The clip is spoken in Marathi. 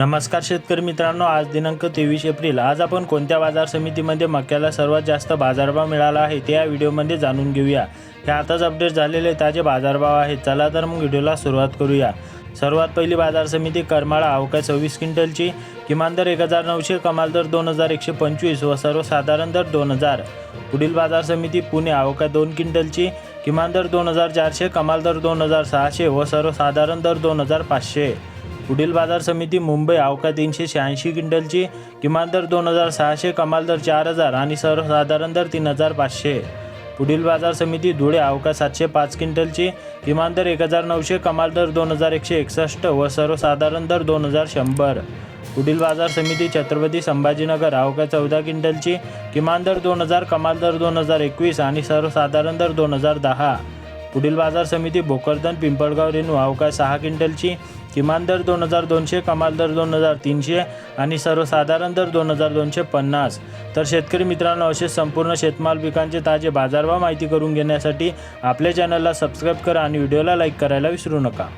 नमस्कार शेतकरी मित्रांनो आज दिनांक तेवीस एप्रिल. आज आपण कोणत्या बाजार समितीमध्ये मक्याला सर्वात जास्त बाजारभाव मिळाला आहे ते या व्हिडिओमध्ये जाणून घेऊया. हे आताच अपडेट झालेले ताजे बाजारभाव आहेत. चला तर मग व्हिडिओला सुरुवात करूया. सर्वात पहिली बाजार समिती करमाळा अवकाळ सव्वीस क्विंटलची. किमान दर एक हजार नऊशे कमाल दर दोन हजार एकशे पंचवीस व सर्वसाधारण दर दोन हजार पुढील बाजार समिती पुणे अवकाळ दोन क्विंटलची. किमान दर दोन हजार चारशे कमाल दर दोन हजार सहाशे व सर्वसाधारण दर दोन हजार पाचशे. पुढील बाजार समिती मुंबई अवका तीनशे शहाऐंशी क्विंटलची किमान दर दोन हजार सहाशे कमाल दर चार हजार आणि सर्वसाधारण दर तीन हजार पाचशे. पुढील बाजार समिती धुळे अवका सातशे पाच क्विंटलची किमान दर एक हजार नऊशे कमाल दर दोन हजार एकशे एकसष्ट व सर्वसाधारण दर दोन हजार शंभर. पुढील बाजार समिती छत्रपती संभाजीनगर अवका चौदा क्विंटलची किमान दर दोन हजार कमाल दर दोन हजार एकवीस आणि सर्वसाधारण दर दोन हजार दहा. पुढील बाजार समिती भोकरदन पिंपळगाव रेणू अवकाळ सहा क्विंटलची किमान दर दोन हजार दोनशे कमाल दर दोन हजार तीनशे आणि सर्वसाधारण दर दोन हजार दोनशे पन्नास. तर शेतकरी मित्रांनो असे संपूर्ण शेतमाल पिकांचे ताजे बाजारभाव माहिती करून घेण्यासाठी आपल्या चॅनलला सबस्क्राईब करा आणि व्हिडिओला लाईक करायला विसरू नका.